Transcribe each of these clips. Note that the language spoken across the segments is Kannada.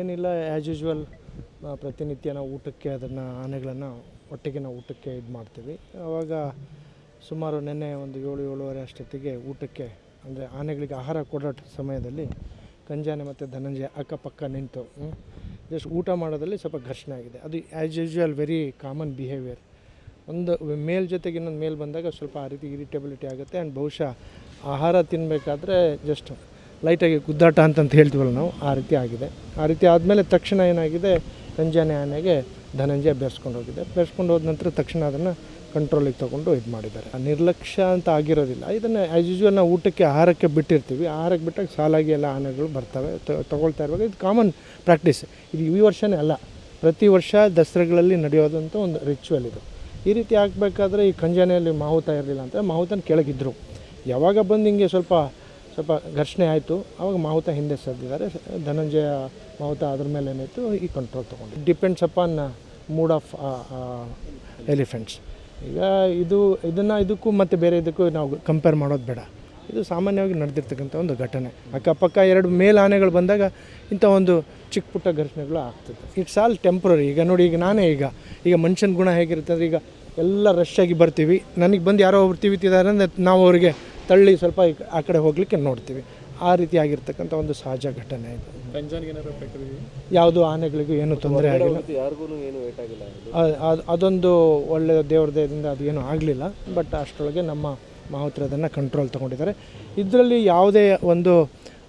ಏನಿಲ್ಲ ಆ್ಯಸ್ ಯೂಶ್ವಲ್ ಪ್ರತಿನಿತ್ಯ ನಾವು ಊಟಕ್ಕೆ ಅದನ್ನು ಆನೆಗಳನ್ನು ಒಟ್ಟಿಗೆ ನಾವು ಊಟಕ್ಕೆ ಇದು ಮಾಡ್ತೀವಿ. ಆವಾಗ ಸುಮಾರು ನೆನ್ನೆ ಒಂದು ಏಳು, ಏಳುವರೆ ಅಷ್ಟೊತ್ತಿಗೆ ಊಟಕ್ಕೆ, ಅಂದರೆ ಆನೆಗಳಿಗೆ ಆಹಾರ ಕೊಡೋ ಸಮಯದಲ್ಲಿ ಕಂಜಾನೆ ಮತ್ತು ಧನಂಜಯ ಅಕ್ಕಪಕ್ಕ ನಿಂತು ಜಸ್ಟ್ ಊಟ ಮಾಡೋದ್ರಲ್ಲಿ ಸ್ವಲ್ಪ ಘರ್ಷಣೆ ಆಗಿದೆ. ಅದು as usual very common behaviour ಒಂದು ಮೇಲ್ ಜೊತೆಗೆ ಇನ್ನೊಂದು ಮೇಲ್ ಬಂದಾಗ ಸ್ವಲ್ಪ ಆ ರೀತಿ ಇರಿಟೇಬಿಲಿಟಿ ಆಗುತ್ತೆ ಆ್ಯಂಡ್ ಬಹುಶಃ ಆಹಾರ ತಿನ್ನಬೇಕಾದ್ರೆ ಜಸ್ಟ್ ಲೈಟಾಗಿ ಗುದ್ದಾಟ ಅಂತಂತ ಹೇಳ್ತೀವಲ್ಲ ನಾವು, ಆ ರೀತಿ ಆಗಿದೆ. ಆ ರೀತಿ ಆದಮೇಲೆ ತಕ್ಷಣ ಏನಾಗಿದೆ ಸಂಜಾನೆ ಆನೆಗೆ ಧನಂಜಯ ಬೆರೆಸ್ಕೊಂಡು ಹೋಗಿದೆ. ಬೆರೆಸ್ಕೊಂಡು ಹೋದ ನಂತರ ತಕ್ಷಣ ಅದನ್ನು ಕಂಟ್ರೋಲಿಗೆ ತೊಗೊಂಡು ಇದು ಮಾಡಿದ್ದಾರೆ. ನಿರ್ಲಕ್ಷ್ಯ ಅಂತ ಆಗಿರೋದಿಲ್ಲ. ಇದನ್ನು ಆ್ಯಸ್ ಯೂಶ್ವಲ್ ನಾವು ಊಟಕ್ಕೆ, ಆಹಾರಕ್ಕೆ ಬಿಟ್ಟಿರ್ತೀವಿ. ಆಹಾರಕ್ಕೆ ಬಿಟ್ಟಾಗ ಸಾಲಾಗಿ ಎಲ್ಲ ಆನೆಗಳು ಬರ್ತವೆ. ತಗೊಳ್ತಾ ಇರುವಾಗ ಇದು ಕಾಮನ್ ಪ್ರಾಕ್ಟೀಸ್ ಇದು ಈ ವರ್ಷವೇ ಅಲ್ಲ. ಪ್ರತಿ ವರ್ಷ ದಸರಾಗಳಲ್ಲಿ ನಡೆಯೋದಂಥ ಒಂದು ರಿಚುವಲ್ ಇದು. ಈ ರೀತಿ ಆಗಬೇಕಾದ್ರೆ ಈ ಖಂಜಾನೆಯಲ್ಲಿ ಮಾಹುತ ಇರಲಿಲ್ಲ ಅಂತ ಮಾಹುತನ ಕೆಳಗಿದ್ದರು ಯಾವಾಗ ಬಂದು ಹಿಂಗೆ ಸ್ವಲ್ಪ ಸ್ವಲ್ಪ ಘರ್ಷಣೆ ಆಯಿತು. ಆವಾಗ ಮಾಹುತ ಹಿಂದೆ ಸರಿದಿದ್ದಾರೆ. ಧನಂಜಯ ಮಾಹುತ ಅದ್ರ ಮೇಲೆ ಏನಾಯಿತು ಈ ಕಂಟ್ರೋಲ್ ತೊಗೊಂಡು depends upon mood of elephants ಈಗ ಇದು, ಇದನ್ನು ಇದಕ್ಕೂ ಮತ್ತು ಬೇರೆ ಇದಕ್ಕೂ ನಾವು ಕಂಪೇರ್ ಮಾಡೋದು ಬೇಡ. ಇದು ಸಾಮಾನ್ಯವಾಗಿ ನಡೆದಿರ್ತಕ್ಕಂಥ ಒಂದು ಘಟನೆ. ಅಕ್ಕಪಕ್ಕ ಎರಡು ಮೇಲ್ ಆನೆಗಳು ಬಂದಾಗ ಇಂಥ ಒಂದು ಚಿಕ್ಕ ಪುಟ್ಟ ಘರ್ಷಣೆಗಳು ಆಗ್ತದೆ. ಇಟ್ಸ್ ಆಲ್ ಟೆಂಪ್ರರಿ ಈಗ ನೋಡಿ, ಈಗ ನಾನೇ ಈಗ ಈಗ ಮನುಷ್ಯನ ಗುಣ ಹೇಗಿರುತ್ತೆ ಅಂದರೆ ಈಗ ಎಲ್ಲ ರಶ್ ಆಗಿ ಬರ್ತೀವಿ. ನನಗೆ ಬಂದು ಯಾರೋ ಒಬ್ರು ತಿವಿತಿದ್ದಾರೆ ಅಂದರೆ ನಾವು ಅವರಿಗೆ ತಳ್ಳಿ ಸ್ವಲ್ಪ ಈ ಆ ಕಡೆ ಹೋಗ್ಲಿಕ್ಕೆ ನೋಡ್ತೀವಿ. ಆ ರೀತಿ ಆಗಿರ್ತಕ್ಕಂಥ ಒಂದು ಸಹಜ ಘಟನೆ ಇದು. ಯಾವುದು ಏನಾದ್ರು ಬೇಕಾದ್ರೆ ಯಾವುದೋ ಆನೆಗಳಿಗೂ ಏನು ತೊಂದರೆ ಆಗಿಲ್ಲ. ಯಾರಿಗೂ ಏನು ಏಟ್ ಆಗಿಲ್ಲ ಅ- ಅದೊಂದು ಒಳ್ಳೆಯ ದೇವ್ರ ದಯದಿಂದ ಅದು ಏನೂ ಆಗಲಿಲ್ಲ. ಬಟ್ ಅಷ್ಟರೊಳಗೆ ನಮ್ಮ ಮಾವುತ್ರ ಅದನ್ನು ಕಂಟ್ರೋಲ್ ತೊಗೊಂಡಿದ್ದಾರೆ. ಇದರಲ್ಲಿ ಯಾವುದೇ ಒಂದು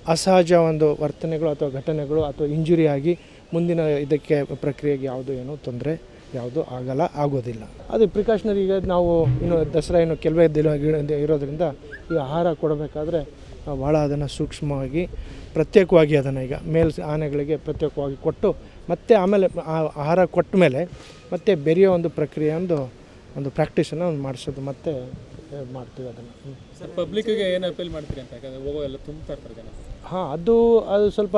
ಅಸಹಜ ಒಂದು ವರ್ತನೆಗಳು ಅಥವಾ ಘಟನೆಗಳು ಅಥವಾ ಇಂಜುರಿ ಆಗಿ ಮುಂದಿನ ಇದಕ್ಕೆ ಪ್ರಕ್ರಿಯೆಗೆ ಯಾವುದು ಏನು ತೊಂದರೆ ಯಾವುದು ಆಗಲ್ಲ ಆಗೋದಿಲ್ಲ. ಅದು ಪ್ರಿಕಾಷನರಿ ಈಗ ನಾವು ಇನ್ನು ದಸರಾ ಏನು ಕೆಲವೇ ದಿನ ಇರೋದರಿಂದ ಈ ಆಹಾರ ಕೊಡಬೇಕಾದ್ರೆ ನಾವು ಭಾಳ ಅದನ್ನು ಸೂಕ್ಷ್ಮವಾಗಿ ಪ್ರತ್ಯೇಕವಾಗಿ ಅದನ್ನು ಈಗ ಮೇಲ್ ಆನೆಗಳಿಗೆ ಪ್ರತ್ಯೇಕವಾಗಿ ಕೊಟ್ಟು ಮತ್ತೆ ಆಮೇಲೆ ಆ ಆಹಾರ ಕೊಟ್ಟ ಮೇಲೆ ಮತ್ತೆ ಬೆರೆಯೋ ಒಂದು ಪ್ರಕ್ರಿಯೆ ಒಂದು ಒಂದು ಪ್ರಾಕ್ಟೀಸನ್ನು ಒಂದು ಮಾಡಿಸೋದು ಮತ್ತೆ ಮಾಡ್ತೀವಿ ಅದನ್ನು. ಸರ್ ಪಬ್ಲಿಕ್ಗೆ ಏನು ಅಪೀಲ್ ಮಾಡ್ತೀರಿ ಅಂತ ಯಾಕಂದ್ರೆ ಹೋಗೋ ಎಲ್ಲ ತುಂಬ್ತಾ ಇರ್ತಾರೆ ಜನ. ಹಾಂ ಅದು ಅದು ಸ್ವಲ್ಪ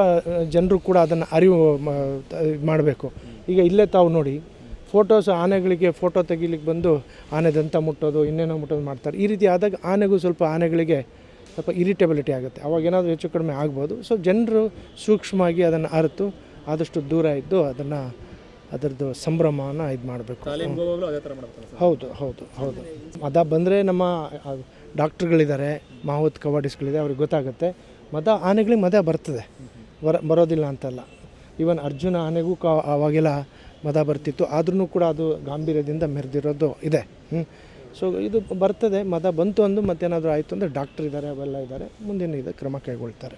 ಜನರು ಕೂಡ ಅದನ್ನು ಅರಿವು ಮಾಡಬೇಕು. ಈಗ ಇಲ್ಲೇ ತಾವು ನೋಡಿ ಫೋಟೋಸ್ ಆನೆಗಳಿಗೆ ಫೋಟೋ ತೆಗಿಲಿಕ್ಕೆ ಬಂದು ಆನೆ ದಂತ ಮುಟ್ಟೋದು ಇನ್ನೇನೋ ಮುಟ್ಟೋದು ಮಾಡ್ತಾರೆ. ಈ ರೀತಿ ಆದಾಗ ಆನೆಗೂ ಸ್ವಲ್ಪ ಆನೆಗಳಿಗೆ ಸ್ವಲ್ಪ ಇರಿಟೆಬಿಲಿಟಿ ಆಗುತ್ತೆ. ಅವಾಗ ಏನಾದರೂ ಹೆಚ್ಚು ಕಡಿಮೆ ಆಗ್ಬೋದು. ಸೊ ಜನರು ಸೂಕ್ಷ್ಮವಾಗಿ ಅದನ್ನು ಅರೆತು ಆದಷ್ಟು ದೂರ ಇದ್ದು ಅದನ್ನು ಅದರದ್ದು ಸಂಭ್ರಮನ ಇದು ಮಾಡಬೇಕು. ಹೌದು ಹೌದು ಹೌದು. ಮದ ಬಂದರೆ ನಮ್ಮ ಡಾಕ್ಟ್ರುಗಳಿದ್ದಾರೆ ಮಾಹುತ್ ಕವಾಡಿಸ್ಗಳಿದೆ ಅವ್ರಿಗೆ ಗೊತ್ತಾಗುತ್ತೆ. ಮದ ಆನೆಗಳಿಗೆ ಮದ ಬರ್ತದೆ. ಬರ ಬರೋದಿಲ್ಲ ಅಂತಲ್ಲ. ಈವನ್ ಅರ್ಜುನ ಆನೆಗೂ ಕ ಅವಾಗೆಲ್ಲ ಮದ ಬರ್ತಿತ್ತು. ಆದ್ರೂ ಕೂಡ ಅದು ಗಾಂಭೀರ್ಯದಿಂದ ಮೆರೆದಿರೋದು ಇದೆ. ಸೊ ಇದು ಬರ್ತದೆ. ಮದ ಬಂತು ಅಂದು ಮತ್ತೇನಾದರೂ ಆಯಿತು ಅಂದರೆ ಡಾಕ್ಟ್ರ್ ಇದ್ದಾರೆ ಅವೆಲ್ಲ ಇದ್ದಾರೆ ಮುಂದಿನ ಇದು ಕ್ರಮ ಕೈಗೊಳ್ತಾರೆ.